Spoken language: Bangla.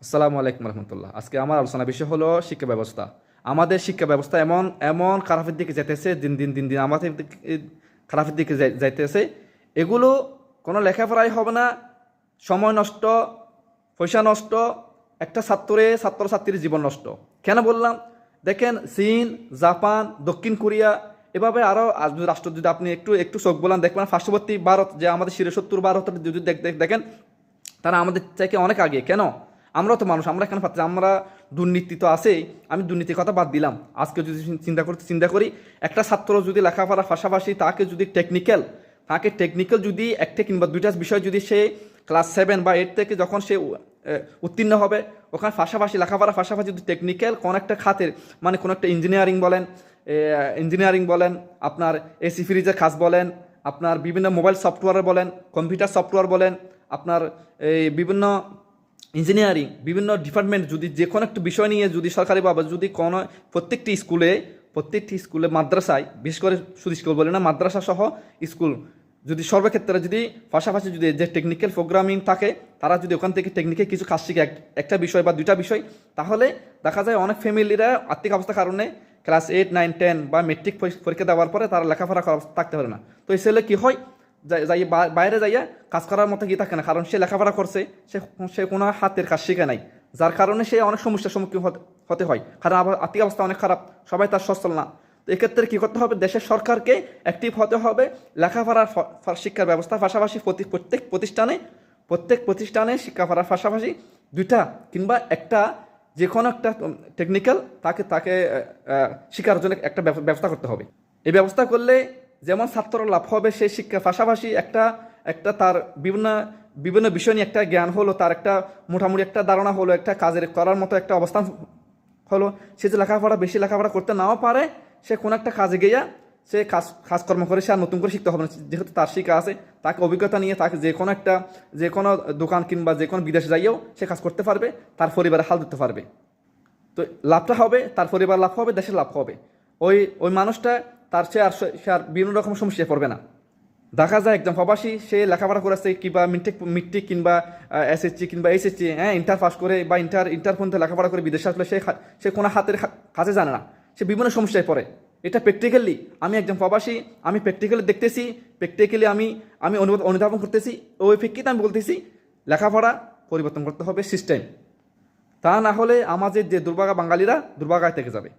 আসসালামু আলাইকুম রহমতুল্লাহ। আজকে আমার আলোচনা বিষয় হলো শিক্ষা ব্যবস্থা। আমাদের শিক্ষা ব্যবস্থা এমন এমন খারাপের দিকে যেতেছে দিন দিন দিন দিন আমাদের খারাপের দিকে যাইতেছে। এগুলো কোনো লেখাপড়াই হবে না, সময় নষ্ট, পয়সা নষ্ট, একটা ছাত্রে ছাত্রছাত্রীর জীবন নষ্ট। কেন বললাম? দেখেন, চীন, জাপান, দক্ষিণ কোরিয়া, এভাবে আরও রাষ্ট্র যদি আপনি একটু একটু চোখ বলান, দেখবেন পার্শ্ববর্তী ভারত, যে আমাদের শিরসত্তর ভারতের যদি দেখ- দেখ- দেখেন, তারা আমাদের থেকে অনেক আগে। কেন? আমরাও তো মানুষ, আমরা কেন পাচ্ছি আমরা দুর্নীতি তো আছেই, আমি দুর্নীতির কথা বাদ দিলাম। আজকে যদি চিন্তা করতে চিন্তা করি, একটা ছাত্র যদি লেখাপড়ার পাশাপাশি তাকে যদি টেকনিক্যাল তাকে টেকনিক্যাল যদি একটা কিংবা দুইটা বিষয় যদি সে ক্লাস সেভেন বা এইট থেকে যখন সে উত্তীর্ণ হবে, ওখানে পাশাপাশি লেখাপড়ার পাশাপাশি যদি টেকনিক্যাল কোনো একটা খাতের মানে কোনো একটা ইঞ্জিনিয়ারিং বলেন ইঞ্জিনিয়ারিং বলেন, আপনার এসি ফ্রিজের কাজ বলেন, আপনার বিভিন্ন মোবাইল সফটওয়্যার বলেন কম্পিউটার সফটওয়্যার বলেন, আপনার এই বিভিন্ন ইঞ্জিনিয়ারিং, বিভিন্ন ডিপার্টমেন্ট যদি যে কোনো একটা বিষয় নিয়ে যদি সরকারিভাবে যদি কোনো প্রত্যেকটি স্কুলে প্রত্যেকটি স্কুলে মাদ্রাসায়, বিশেষ করে শুধু স্কুল বলে না, মাদ্রাসা সহ স্কুল যদি সর্বক্ষেত্রে যদি পাশাপাশি যদি যে টেকনিক্যাল প্রোগ্রামিং থাকে, তারা যদি ওখান থেকে টেকনিক্যাল কিছু কাজ শিখে এক- একটা বিষয় বা দুইটা বিষয়, তাহলে দেখা যায় অনেক ফ্যামিলিরা আর্থিক অবস্থার কারণে ক্লাস এইট নাইন টেন বা মেট্রিক পরীক্ষা দেওয়ার পরে তারা লেখাপড়া থাকতে পারে না। তো এই ছেলে কী হয়? যাই বাইরে যাইয়া কাজ করার মতো গিয়ে থাকে না, কারণ সে লেখাপড়া করছে, সে সে কোনো হাতের কাজ শিখে নাই। যার কারণে সে অনেক সমস্যার সম্মুখীন হতে- হয়। কারণ আর্থিক অবস্থা অনেক খারাপ, সবাই তার সচ্ছল না। তো এক্ষেত্রে কী করতে হবে? দেশের সরকারকে অ্যাক্টিভ হতে হবে, লেখাপড়ার শিক্ষার ব্যবস্থার পাশাপাশি প্রতি- প্রত্যেক প্রতিষ্ঠানে প্রত্যেক প্রতিষ্ঠানে শিক্ষাপড়ার পাশাপাশি দুইটা কিংবা একটা যে কোনো একটা টেকনিক্যাল তাকে তাকে শিক্ষার জন্য একটা ব্যবস্থা করতে হবে। এই ব্যবস্থা করলে যেমন ছাত্র লাভ হবে সেই শিক্ষার পাশাপাশি একটা একটা তার বিভিন্ন বিভিন্ন বিষয় নিয়ে একটা জ্ঞান হলো, তার একটা মোটামুটি একটা ধারণা হলো, একটা কাজের করার মতো একটা অবস্থান হলো। সে যে লেখাপড়া বেশি লেখাপড়া করতে নাও পারে, সে কোনো একটা কাজে গিয়া সে কাজ, কাজকর্ম করে সে আর নতুন করে শিখতে হবে না। যেহেতু তার শিক্ষা আছে, তাকে অভিজ্ঞতা নিয়ে তাকে যে কোনো একটা, যে কোনো দোকান কিংবা যে কোনো বিদেশে যাইয়েও সে কাজ করতে পারবে, তার পরিবারে হাল দিতে পারবে। তো লাভটা হবে, তার পরিবার লাভ হবে, দেশের লাভ হবে। ওই ওই মানুষটা তার সে আর সে আর বিভিন্ন রকম সমস্যায় পড়বে না। দেখা যায় একদম প্রবাসী, সে লেখাপড়া করেছে কিংবা মিট্রিক মিট্রিক কিংবা এসএসসি কিংবা এইচএসসি হ্যাঁ ইন্টার পাস করে বা ইন্টার ইন্টার পর্যন্ত লেখাপড়া করে বিদেশে আসলে সে সে কোনো হাতের কাজে জানে না। সে বিভিন্ন সমস্যায় পড়ে। এটা প্র্যাকটিক্যালি আমি একজন প্রবাসী, আমি প্র্যাকটিক্যালি দেখতেছি প্র্যাকটিক্যালি আমি আমি অনুবাদ অনুধাবন করতেছি ওই প্রেক্ষিতে আমি বলতেছি, লেখাপড়া পরিবর্তন করতে হবে সিস্টেম তা না হলে আমাদের যে দুর্ভাগা বাঙালিরা দুর্ভাগায় থেকে যাবে।